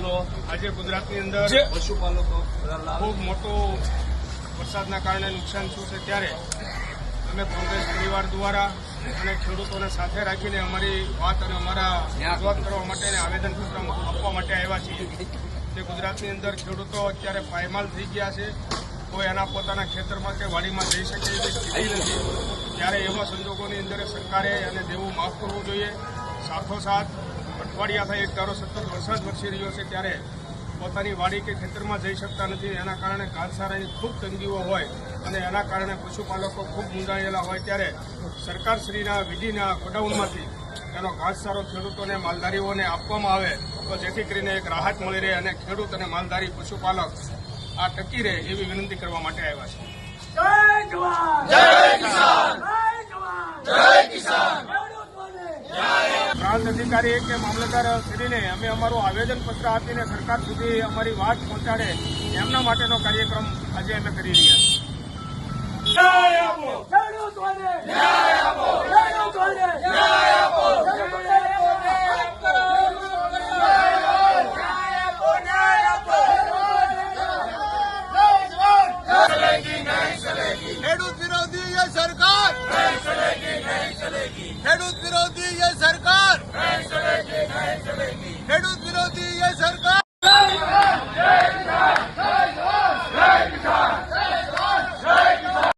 હાલનો આજે ગુજરાતની અંદર પશુપાલકો ખૂબ મોટું વરસાદના કારણે નુકસાન થયું છે ત્યારે અમે કોંગ્રેસ પરિવાર દ્વારા અને ખેડૂતોને સાથે રાખીને અમારી વાત અને અમારા રજૂઆત કરવા માટે અને આવેદનપત્ર આપવા માટે આવ્યા છીએ કે ગુજરાતની અંદર ખેડૂતો અત્યારે પાયમાલ થઈ ગયા છે. કોઈ એના પોતાના ખેતરમાં કે વાડીમાં જઈ શકે એવી સ્થિતિ નથી. ત્યારે એવા સંજોગોની અંદર સરકારે એને દેવું માફ કરવું જોઈએ. સાથોસાથ અઠવાડિયા થાય એક ધારો સતત વરસાદ વરસી રહ્યો છે ત્યારે પોતાની વાડી કે ખેતરમાં જઈ શકતા નથી. એના કારણે ઘાસચારાની ખૂબ તંગીઓ હોય અને એના કારણે પશુપાલકો ખૂબ મૂંઝાયેલા હોય. ત્યારે સરકારશ્રીના વિધિના ગોડાઉનમાંથી એનો ઘાસચારો ખેડૂતોને, માલધારીઓને આપવામાં આવે તો જેથી કરીને એક રાહત મળી રહે અને ખેડૂત અને માલધારી પશુપાલક આ ટકી રહે એવી વિનંતી કરવા માટે આવ્યા છે. પ્રાંત અધિકારી કે મામલતદાર શ્રીને અમે અમારું આવેદનપત્ર આપીને સરકાર સુધી અમારી વાત પહોંચાડે એમના માટેનો કાર્યક્રમ આજે અમે કરી રહ્યા ખેડૂત વિરોધી સરકાર ખેડૂત વિરોધી